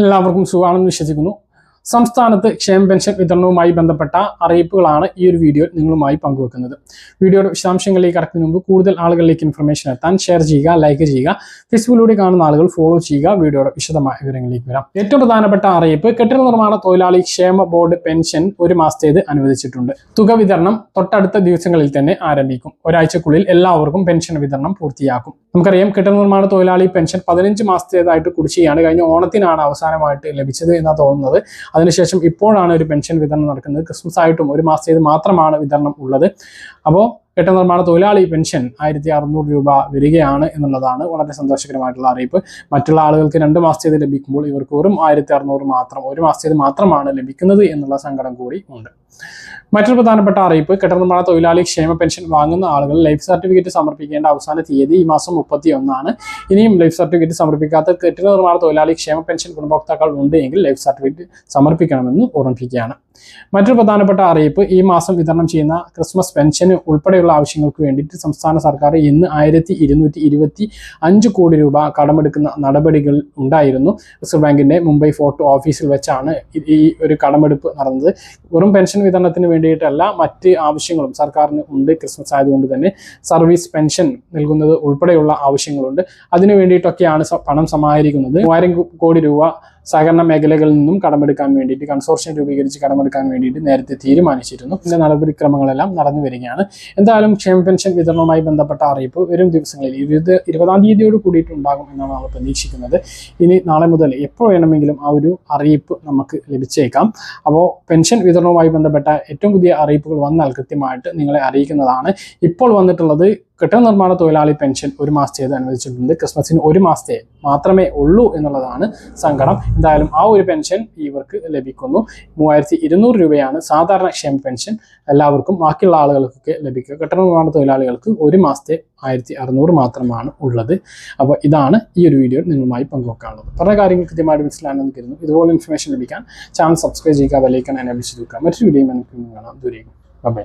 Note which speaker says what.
Speaker 1: എല്ലാവർക്കും സുഖമാണെന്ന് വിശ്വസിക്കുന്നു. സംസ്ഥാനത്ത് ക്ഷേമ പെൻഷൻ വിതരണവുമായി ബന്ധപ്പെട്ട അറിയിപ്പുകളാണ് ഈ ഒരു വീഡിയോ നിങ്ങളുമായി പങ്കുവെക്കുന്നത്. വീഡിയോയുടെ വിശദാംശങ്ങളിലേക്ക് കടക്കുന്നതിന് മുമ്പ് കൂടുതൽ ആളുകളിലേക്ക് ഇൻഫർമേഷൻ എത്താൻ ഷെയർ ചെയ്യുക ലൈക്ക് ചെയ്യുക ഫേസ്ബുക്കിലൂടെ കാണുന്ന ആളുകൾ ഫോളോ ചെയ്യുക. വീഡിയോയുടെ വിശദമായ വിവരങ്ങളിലേക്ക് വരാം. ഏറ്റവും പ്രധാനപ്പെട്ട അറിയിപ്പ് കെട്ടിട നിർമ്മാണ തൊഴിലാളി ക്ഷേമ ബോർഡ് പെൻഷൻ ഒരു മാസത്തേത് അനുവദിച്ചിട്ടുണ്ട്. തുക വിതരണം തൊട്ടടുത്ത ദിവസങ്ങളിൽ തന്നെ ആരംഭിക്കും. ഒരാഴ്ചക്കുള്ളിൽ എല്ലാവർക്കും പെൻഷൻ വിതരണം പൂർത്തിയാക്കും. നമുക്കറിയാം കെട്ടിട നിർമ്മാണ തൊഴിലാളി പെൻഷൻ പതിനഞ്ച് മാസത്തേതായിട്ട് കുടിശ്ശികയാണ്. കഴിഞ്ഞ ഓണത്തിനാണ് അവസാനമായിട്ട് ലഭിച്ചത് എന്നാണ് തോന്നുന്നത്. അതിനുശേഷം ഇപ്പോഴാണ് ഒരു പെൻഷൻ വിതരണം നടക്കുന്നത്. ക്രിസ്മസ് ആയിട്ടും ഒരു മാസത്തേത് മാത്രമാണ് വിതരണം ഉള്ളത്. അപ്പോൾ കെട്ടിട നിർമ്മാണ തൊഴിലാളി പെൻഷൻ ആയിരത്തി അറുന്നൂറ് രൂപ വരികയാണ് എന്നുള്ളതാണ് വളരെ സന്തോഷകരമായിട്ടുള്ള അറിയിപ്പ്. മറ്റുള്ള ആളുകൾക്ക് രണ്ട് മാസത്തേത് ലഭിക്കുമ്പോൾ ഇവർക്ക് വെറും ആയിരത്തി അറുന്നൂറ് മാത്രം ഒരു മാസത്തേത് മാത്രമാണ് ലഭിക്കുന്നത് എന്നുള്ള സങ്കടം കൂടി ഉണ്ട്. മറ്റൊരു പ്രധാനപ്പെട്ട അറിയിപ്പ് കെട്ടിടനിർമ്മാണ തൊഴിലാളി ക്ഷേമ പെൻഷൻ വാങ്ങുന്ന ആളുകൾ ലൈഫ് സർട്ടിഫിക്കറ്റ് സമർപ്പിക്കേണ്ട അവസാന തീയതി ഈ മാസം മുപ്പത്തി ഒന്നാണ് ഇനിയും ലൈഫ് സർട്ടിഫിക്കറ്റ് സമർപ്പിക്കാത്ത കെട്ടിട നിർമ്മാണ തൊഴിലാളി ക്ഷേമ പെൻഷൻ ഗുണഭോക്താക്കൾ ഉണ്ട് എങ്കിൽ ലൈഫ് സർട്ടിഫിക്കറ്റ് സമർപ്പിക്കണമെന്ന് ഓർമ്മിപ്പിക്കുകയാണ്. മറ്റൊരു പ്രധാനപ്പെട്ട അറിയിപ്പ് ഈ മാസം വിതരണം ചെയ്യുന്ന ക്രിസ്മസ് പെൻഷന് ഉൾപ്പെടെയുള്ള ആവശ്യങ്ങൾക്ക് വേണ്ടിയിട്ട് സംസ്ഥാന സർക്കാർ ഇന്ന് ആയിരത്തി ഇരുന്നൂറ്റി ഇരുപത്തി അഞ്ച് കോടി രൂപ കടമെടുക്കുന്ന നടപടികൾ ഉണ്ടായിരുന്നു. റിസർവ് ബാങ്കിന്റെ മുംബൈ ഫോർട്ട് ഓഫീസിൽ വെച്ചാണ് ഈ ഒരു കടമെടുപ്പ് നടന്നത്. വെറും പെൻഷൻ വിതരണത്തിന് വേണ്ടിയിട്ടല്ല മറ്റ് ആവശ്യങ്ങളും സർക്കാരിന് ഉണ്ട്. ക്രിസ്മസ് ആയതുകൊണ്ട് തന്നെ സർവീസ് പെൻഷൻ നൽകുന്നത് ഉൾപ്പെടെയുള്ള ആവശ്യങ്ങളുണ്ട്. അതിനു വേണ്ടിയിട്ടൊക്കെയാണ് പണം സമാഹരിക്കുന്നത്. മൂവായിരം കോടി രൂപ സഹകരണ മേഖലകളിൽ നിന്നും കടമെടുക്കാൻ വേണ്ടിയിട്ട് കൺസോർഷ്യം രൂപീകരിച്ച് കടമെടുക്കാൻ വേണ്ടിയിട്ട് നേരത്തെ തീരുമാനിച്ചിരുന്നു. ഇതിന്റെ നടപടിക്രമങ്ങളെല്ലാം നടന്നു വരികയാണ്. എന്തായാലും ക്ഷേമ പെൻഷൻ വിതരണവുമായി ബന്ധപ്പെട്ട അറിയിപ്പ് വരും ദിവസങ്ങളിൽ. ഇരുപത് ഇരുപതാം തീയതിയോട് കൂടിയിട്ടുണ്ടാകും എന്നാണ് നമ്മൾ പ്രതീക്ഷിക്കുന്നത്. ഇനി നാളെ മുതൽ എപ്പോൾ വേണമെങ്കിലും ആ ഒരു അറിയിപ്പ് നമുക്ക് ലഭിച്ചേക്കാം. അപ്പോൾ പെൻഷൻ വിതരണവുമായി ബന്ധപ്പെട്ട ഏറ്റവും പുതിയ അറിയിപ്പുകൾ വന്നാൽ കൃത്യമായിട്ട് നിങ്ങളെ അറിയിക്കുന്നതാണ്. ഇപ്പോൾ വന്നിട്ടുള്ളത് കെട്ടിട നിർമ്മാണ തൊഴിലാളി പെൻഷൻ ഒരു മാസത്തേത് അനുവദിച്ചിട്ടുണ്ട്. ക്രിസ്മസിന് ഒരു മാസത്തെ മാത്രമേ ഉള്ളൂ എന്നുള്ളതാണ് സങ്കടം. എന്തായാലും ആ ഒരു പെൻഷൻ ഇവർക്ക് ലഭിക്കുന്നു. മൂവായിരത്തി ഇരുന്നൂറ് രൂപയാണ് സാധാരണ ക്ഷേമ പെൻഷൻ. എല്ലാവർക്കും ബാക്കിയുള്ള ആളുകൾക്കൊക്കെ ലഭിക്കുക. കെട്ടിട നിർമ്മാണ തൊഴിലാളികൾക്ക് ഒരു മാസത്തെ ആയിരത്തി അറുന്നൂറ് മാത്രമാണ് ഉള്ളത്. അപ്പോൾ ഇതാണ് ഈ ഒരു വീഡിയോ നിങ്ങളുമായി പങ്കുവെക്കാനുള്ളത്. പറഞ്ഞ കാര്യങ്ങൾ കൃത്യമായിട്ട് മനസ്സിലാണെന്ന് കരുതുന്നു. ഇതുപോലെ ഇൻഫർമേഷൻ ലഭിക്കാൻ ചാനൽ സബ്സ്ക്രൈബ് ചെയ്യുക ബെലൈക്കൺ എന്നെ വിളിച്ചു മറ്റൊരു വീഡിയോ നമുക്ക് കാണാം. ദൂരേക്കും ബൈ